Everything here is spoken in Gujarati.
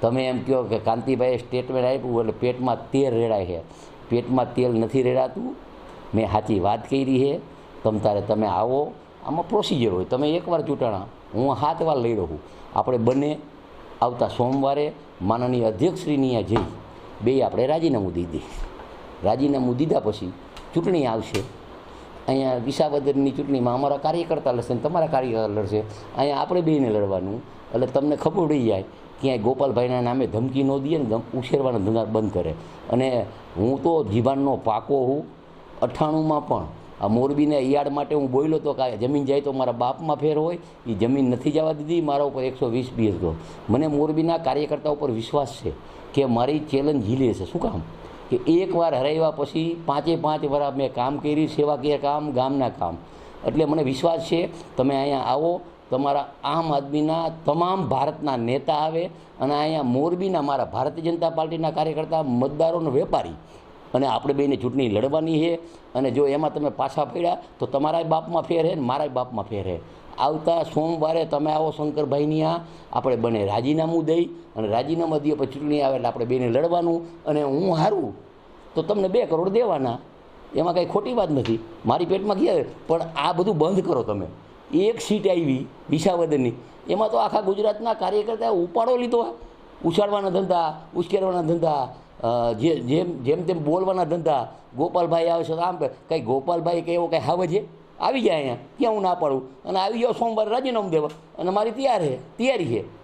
તમે એમ કહો કે કાંતિભાઈએ સ્ટેટમેન્ટ આપ્યું એટલે પેટમાં તેલ રેડાય છે. પેટમાં તેલ નથી રેડાતું. મેં સાચી વાત કરી છે. તમ તારે તમે આવો. આમાં પ્રોસિજર હોય. તમે એકવાર ચૂંટાણા. હું સાત વાર લઈ રહું આપણે બંને આવતા સોમવારે માનનીય અધ્યક્ષશ્રીની અહીંયા જઈ. બે આપણે રાજીનામું દીધી રાજીનામું દીધા પછી ચૂંટણી આવશે. અહીંયા વિસાવદરની ચૂંટણીમાં અમારા કાર્યકર્તા લડશે ને તમારા કાર્યકર્તા લડશે. અહીંયા આપણે બેને લડવાનું. એટલે તમને ખબર પડી જાય ક્યાંય ગોપાલભાઈના નામે ધમકી ન દઈએ ને ઉછેરવાના ધંધા બંધ કરે. અને હું તો જીવાનનો પાકો હું અઠ્ઠાણુંમાં પણ. આ મોરબીને યાર્ડ માટે હું બોલ્યો તો કે જમીન જાય તો મારા બાપમાં ફેર હોય એ જમીન નથી જવા દીધી, મારા ઉપર એકસો વીસ બી હતો. મને મોરબીના કાર્યકર્તા ઉપર વિશ્વાસ છે કે મારી ચેલેન્જ ઝીલી છે શું કામ? કે એકવાર હરાવ્યા પછી પાંચે પાંચ વાર મેં કામ કર્યું સેવાકીય કામ, ગામના કામ. એટલે મને વિશ્વાસ છે, તમે અહીંયા આવો, તમારા આમ આદમીના તમામ ભારતના નેતા આવે અને અહીંયા મોરબીના મારા ભારતીય જનતા પાર્ટીના કાર્યકર્તા, મતદારોનો વેપારી. અને આપણે બેને ચૂંટણી લડવાની છે અને જો એમાં તમે પાછા પડ્યા તો તમારાય બાપમાં ફેર છે ને મારાય બાપમાં ફેર છે આવતા સોમવારે તમે આવો શંકરભાઈની આ આપણે બને રાજીનામું દઈ અને રાજીનામા દઈએ પછી ચૂંટણી આવે એટલે આપણે બેને લડવાનું. અને હું હારું. તો તમને બે કરોડ દેવાના. એમાં કાંઈ ખોટી વાત નથી. મારી પેટમાં ગયા પણ આ બધું બંધ કરો તમે. એક સીટ આવી વિસાવદનની એમાં તો આખા ગુજરાતના કાર્યકર્તાએ ઉપાડો લીધો ઉછાળવાના ધંધા, ઉશ્કેરવાના ધંધા જે જેમ જેમ તેમ બોલવાના ધંધા. ગોપાલભાઈ આવે છે આમ કંઈ ગોપાલભાઈ કે એવો કંઈ હાવ છે? આવી જાય અહીંયા. ક્યાં હું ના પાડું. અને આવી જાઓ સોમવારે રાજીનામું દેવા. અને મારી તૈયાર છે તૈયારી છે